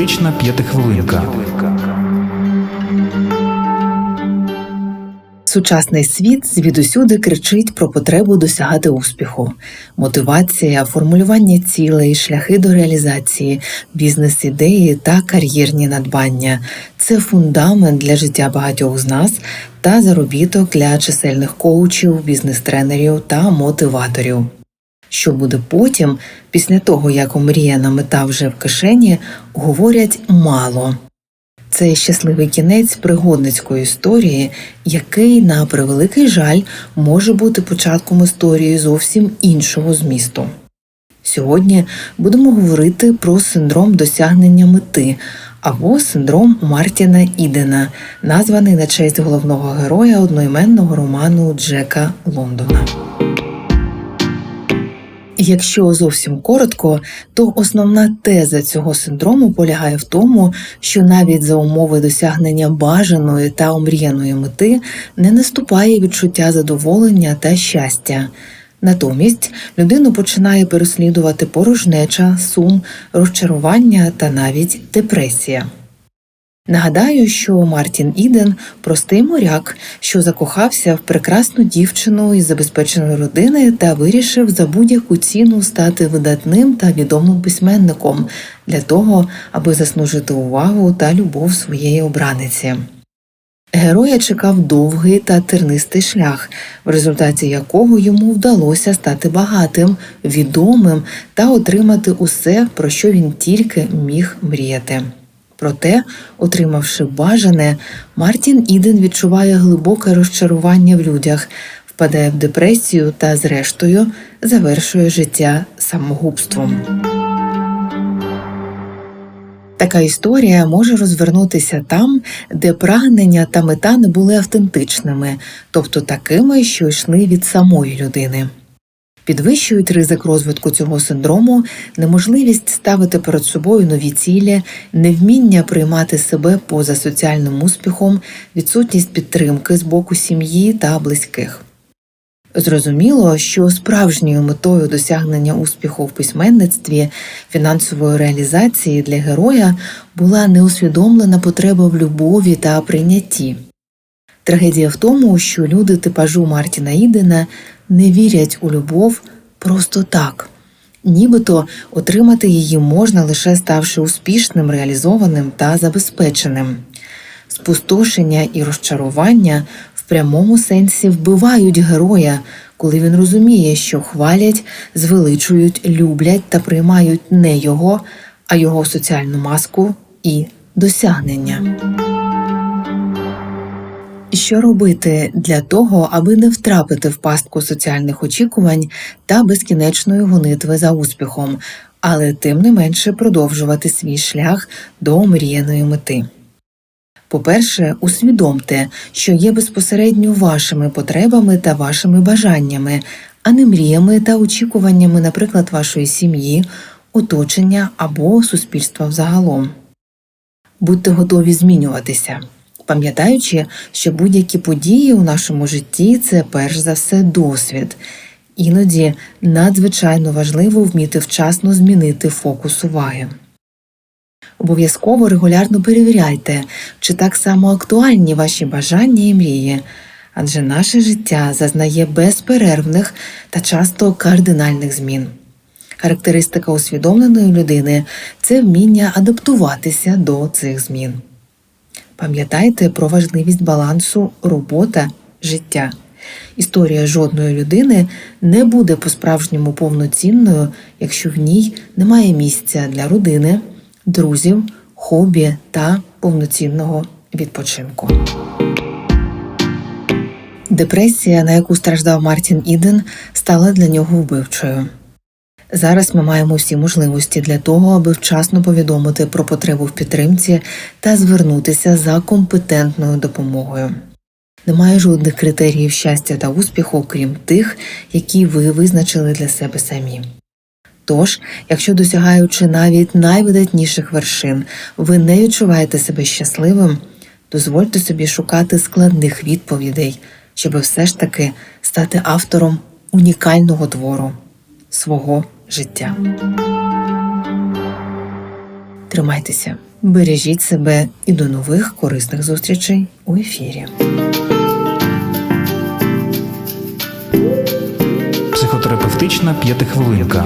Терапевтична п'ятихвилинка. Сучасний світ звідусюди кричить про потребу досягати успіху, мотивація, формулювання цілей, шляхи до реалізації, бізнес-ідеї та кар'єрні надбання це фундамент для життя багатьох з нас та заробіток для чисельних коучів, бізнес-тренерів та мотиваторів. Що буде потім, після того як омріяна мета вже в кишені, говорять мало. Це щасливий кінець пригодницької історії, який, на превеликий жаль, може бути початком історії зовсім іншого змісту. Сьогодні будемо говорити про синдром досягнення мети або синдром Мартіна Ідена, названий на честь головного героя одноіменного роману Джека Лондона. Якщо зовсім коротко, то основна теза цього синдрому полягає в тому, що навіть за умови досягнення бажаної та омріяної мети не наступає відчуття задоволення та щастя. Натомість людину починає переслідувати порожнеча, сум, розчарування та навіть депресія. Нагадаю, що Мартін Іден простий моряк, що закохався в прекрасну дівчину із забезпеченої родини та вирішив за будь-яку ціну стати видатним та відомим письменником для того, аби заслужити увагу та любов своєї обраниці. Героя чекав довгий та тернистий шлях, в результаті якого йому вдалося стати багатим, відомим та отримати усе, про що він тільки міг мріяти. Проте, отримавши бажане, Мартін Іден відчуває глибоке розчарування в людях, впадає в депресію та, зрештою, завершує життя самогубством. Така історія може розвернутися там, де прагнення та мета не були автентичними, тобто такими, що йшли від самої людини. Підвищують ризик розвитку цього синдрому, неможливість ставити перед собою нові цілі, невміння приймати себе поза соціальним успіхом, відсутність підтримки з боку сім'ї та близьких. Зрозуміло, що справжньою метою досягнення успіху в письменництві фінансової реалізації для героя була неусвідомлена потреба в любові та прийнятті. Трагедія в тому, що люди типажу Мартіна Ідена не вірять у любов просто так, нібито отримати її можна лише ставши успішним, реалізованим та забезпеченим. Спустошення і розчарування в прямому сенсі вбивають героя, коли він розуміє, що хвалять, звеличують, люблять та приймають не його, а його соціальну маску і досягнення. Що робити для того, аби не втрапити в пастку соціальних очікувань та безкінечної гонитви за успіхом, але тим не менше продовжувати свій шлях до омріяної мети? По-перше, усвідомте, що є безпосередньо вашими потребами та вашими бажаннями, а не мріями та очікуваннями, наприклад, вашої сім'ї, оточення або суспільства взагалом. Будьте готові змінюватися пам'ятаючи, що будь-які події у нашому житті це перш за все досвід. Іноді надзвичайно важливо вміти вчасно змінити фокус уваги. Обов'язково регулярно перевіряйте, чи так само актуальні ваші бажання і мрії, адже наше життя зазнає безперервних та часто кардинальних змін. Характеристика усвідомленої людини це вміння адаптуватися до цих змін. Пам'ятайте про важливість балансу робота, життя. Історія жодної людини не буде по-справжньому повноцінною, якщо в ній немає місця для родини, друзів, хобі та повноцінного відпочинку. Депресія, на яку страждав Мартін Іден, стала для нього вбивчою. Зараз ми маємо всі можливості для того, аби вчасно повідомити про потребу в підтримці та звернутися за компетентною допомогою. Немає жодних критеріїв щастя та успіху, крім тих, які ви визначили для себе самі. Тож, якщо досягаючи навіть найвидатніших вершин, ви не відчуваєте себе щасливим, дозвольте собі шукати складних відповідей, щоб все ж таки стати автором унікального твору свого життя. Тримайтеся. Бережіть себе і до нових корисних зустрічей у ефірі. Психотерапевтична п'ятихвилинка.